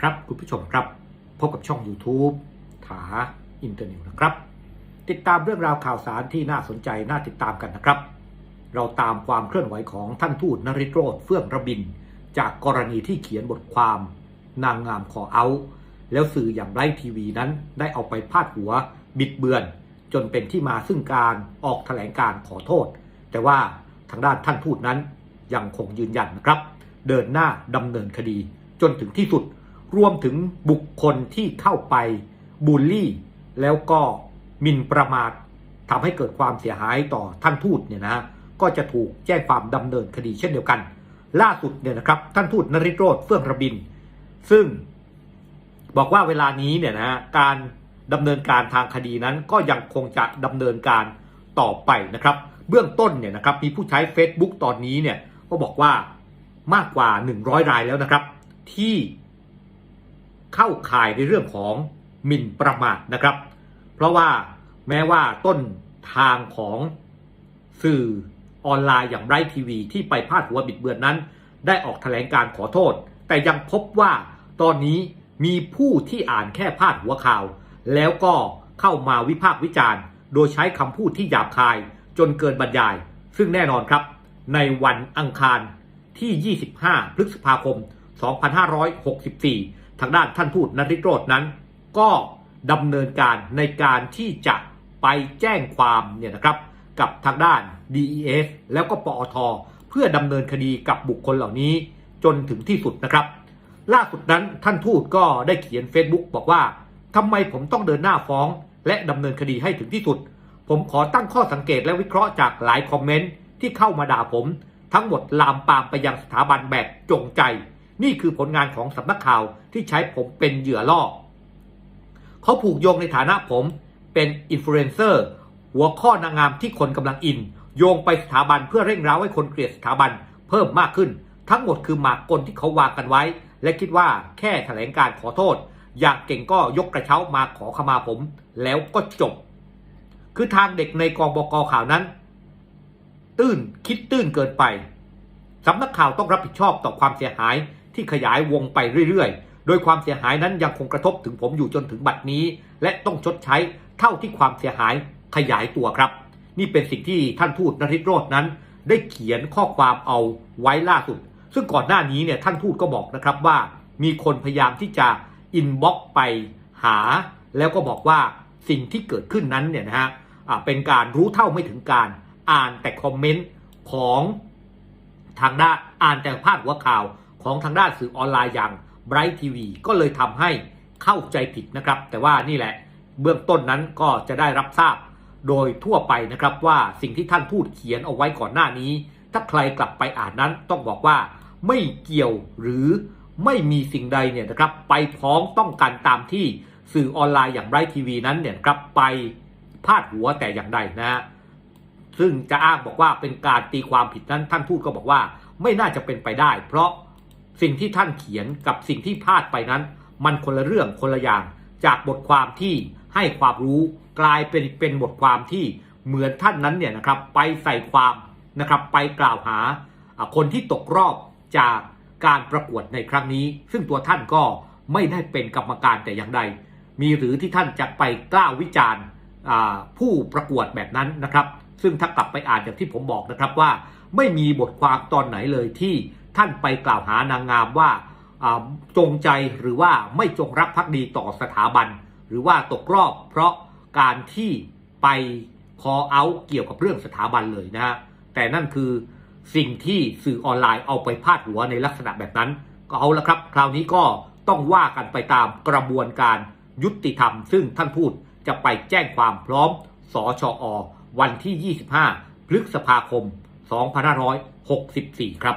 ครับคุณผู้ชมครับ พบกับช่อง YouTube ถาอินเตอร์เน็ตนะครับ ติดตามเรื่องราวข่าวสารที่น่าสนใจน่าติดตามกันนะครับ เราตามความเคลื่อนไหวของท่านทูตนริโรธเฟื่องระบิน จากกรณีที่เขียนบทความนางงามขอเอา แล้วสื่ออย่างไรทีวีนั้นได้เอาไปพาดหัว บิดเบือน จนเป็นที่มาซึ่งการออกแถลงการขอโทษ แต่ว่าทางด้านท่านทูตนั้นยังคงยืนยันนะครับ เดินหน้าดำเนินคดีจนถึงที่สุด รวมถึงบุคคลที่เข้าไปบูลลี่ แล้วก็มินประมาททำให้เกิดความเสียหายต่อท่านทูตเนี่ยนะฮะก็จะถูกแจ้งความดำเนินคดีเช่นเดียวกัน ล่าสุดเนี่ยนะครับท่านทูตนริโรธเฟื่องระบิน ซึ่งบอกว่าเวลานี้เนี่ยนะฮะการดำเนินการทางคดีนั้นก็ยังคงจะดำเนินการต่อไปนะครับ เบื้องต้นเนี่ยนะครับมีผู้ใช้ Facebook ตอนนี้เนี่ยก็บอกว่ามากกว่า 100 รายแล้วนะครับ ที่ เข้าข่ายในเรื่องของหมิ่นประมาทนะครับ เพราะว่าแม้ว่าต้นทางของสื่อออนไลน์อย่างไรทีวีที่ไปพาดหัวบิดเบือนนั้น ได้ออกแถลงการขอโทษ แต่ยังพบว่าตอนนี้มีผู้ที่อ่านแค่พาดหัวข่าว แล้วก็เข้ามาวิพากษ์วิจารณ์ โดยใช้คำพูดที่หยาบคายจนเกินบรรยาย ซึ่งแน่นอนครับ ในวันอังคารที่ 25 พฤษภาคม 2564 ทางด้านท่านทูตนริโรธนั้น ก็ดำเนินการในการที่จะไปแจ้งความเนี่ยนะครับกับทางด้าน DES แล้วก็ปอท เพื่อดำเนินคดีกับบุคคลเหล่านี้จนถึงที่สุดนะครับ ล่าสุดนั้นท่านทูตก็ได้เขียน Facebook บอกว่าทำไมผมต้องเดินหน้าฟ้อง และดำเนินคดีให้ถึงที่สุด ผมขอตั้งข้อสังเกตและวิเคราะห์จากหลายคอมเมนต์ที่เข้ามาด่าผม ทั้งหมดลามปามไปยังสถาบันแบบจงใจ นี่คือผลงานของสำนักข่าวที่ใช้ผมเป็นเหยื่อล่อเขาผูกโยงในฐานะผมเป็นอินฟลูเอนเซอร์หัวข้อนางงามที่คนกำลังอิน โยงไปสถาบันเพื่อเร่งร้าวให้คนเกลียดสถาบันเพิ่มมากขึ้น ทั้งหมดคือหมากกลที่เขาวางกันไว้ และคิดว่าแค่แถลงการขอโทษ อยากเก่งก็ยกกระเช้ามาขอขมาผม แล้วก็จบ คือทางเด็กในกองบกข่าวนั้น ตื้นคิดตื้นเกินไปสำนักข่าวต้องรับผิดชอบต่อความเสียหาย ที่ขยายวงไปเรื่อยๆ โดยความเสียหายนั้นยังคงกระทบถึงผมอยู่จนถึงบัดนี้ และต้องชดใช้เท่าที่ความเสียหายขยายตัวครับ นี่เป็นสิ่งที่ท่านทูตนริโรธนั้น ได้เขียนข้อความเอาไว้ล่าสุด ซึ่งก่อนหน้านี้เนี่ยท่านทูตก็บอกนะครับว่า มีคนพยายามที่จะอินบ็อกไปหา แล้วก็บอกว่าสิ่งที่เกิดขึ้นนั้นเนี่ยนะฮะเป็นการรู้เท่าไม่ถึงการอ่านแต่คอมเมนต์ของทางด้านอ่านแต่พาดหัวข่าว ของทางด้านสื่อออนไลน์อย่าง Bright TV ก็เลยทำให้เข้าใจผิดนะครับ แต่ว่านี่แหละเบื้องต้นนั้นก็จะได้รับทราบโดยทั่วไปนะครับว่าสิ่งที่ท่านพูดเขียนเอาไว้ก่อนหน้านี้ ถ้าใครกลับไปอ่านนั้นต้องบอกว่าไม่เกี่ยวหรือไม่มีสิ่งใดเนี่ยนะครับไปพ้องต้องกันตามที่สื่อออนไลน์อย่างไรทีวีนั้นเนี่ยครับไปพาดหัวแต่อย่างใดนะฮะซึ่งจะอ้างบอกว่าเป็นการตีความผิดนั้นท่านพูดก็บอกว่าไม่น่าจะเป็นไปได้ เพราะ สิ่งที่ท่านเขียนกับสิ่งที่พลาดไปนั้น มันคนละเรื่องคนละอย่าง จากบทความที่ให้ความรู้กลายเป็นเป็นบทความที่เหมือนท่านนั้นเนี่ยนะครับไปใส่ความนะครับไปกล่าวหาคนที่ตกรอบจากการประกวดในครั้งนี้ ซึ่งตัวท่านก็ไม่ได้เป็นกรรมการแต่อย่างใด มีหรือที่ท่านจะไปกล้าวิจารณ์ผู้ประกวดแบบนั้นนะครับ ซึ่งถ้ากลับไปอ่านอย่างที่ผมบอกนะครับว่า ไม่มีบทความตอนไหนเลยที่ ท่านไปกล่าวหานางงามว่าจงใจหรือว่าไม่จงรักภักดีต่อสถาบัน หรือว่าตกรอบเพราะการที่ไปคอเอาเกี่ยวกับเรื่องสถาบันเลยนะฮะแต่นั่นคือสิ่งที่สื่อออนไลน์เอาไปพาดหัวในลักษณะแบบนั้น ก็เอาละครับ คราวนี้ก็ต้องว่ากันไปตามกระบวนการยุติธรรม ซึ่งท่านพูดจะไปแจ้งความพร้อมสชอวันที่ 25 พฤษภาคม 2564 ครับ